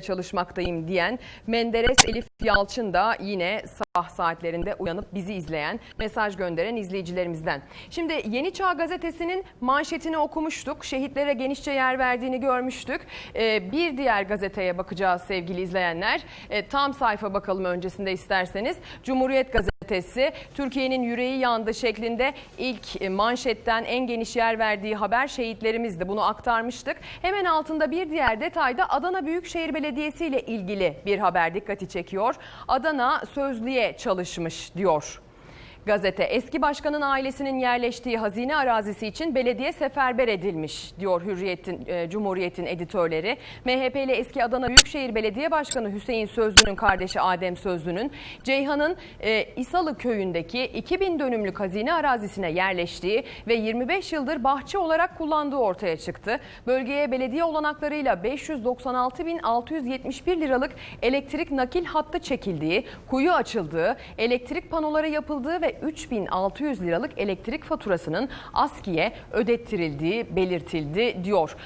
çalışmaktayım diyen Menderes Elif Yalçın da yine sabah saatlerinde uyanıp bizi izleyen, mesaj gönderen izleyicilerimizden. Şimdi Yeni Çağ Gazetesi'nin manşetini okumuştuk. Şehitlere genişçe yer verdiğini görmüştük. Ee, bir diğer gazeteye bakacağız sevgili izleyenler. Ee, tam sayfa bakalım öncesinde isterseniz. Cumhuriyet Gazetesi Türkiye'nin yüreği yandı şeklinde ilk e, manşetten en geniş yer verdiği haber şehitlerimizdi. Bunu aktarmıştık. Hemen altında bir diğer detayda Adana Büyükşehir Belediyesi ile ilgili bir haber dikkati çekiyor. Adana sözlüğe çalışmış diyor. Gazete eski başkanın ailesinin yerleştiği hazine arazisi için belediye seferber edilmiş diyor Hürriyet'in e, Cumhuriyet'in editörleri. MHP'li eski Adana Büyükşehir Belediye Başkanı Hüseyin Sözlü'nün kardeşi Adem Sözlü'nün Ceyhan'ın e, İsalı köyündeki 2000 dönümlük hazine arazisine yerleştiği ve 25 yıldır bahçe olarak kullandığı ortaya çıktı. Bölgeye belediye olanaklarıyla 596.671 liralık elektrik nakil hattı çekildiği, kuyu açıldığı, elektrik panoları yapıldığı ve 3600 liralık elektrik faturasının ASKİ'ye ödettirildiği belirtildi diyor.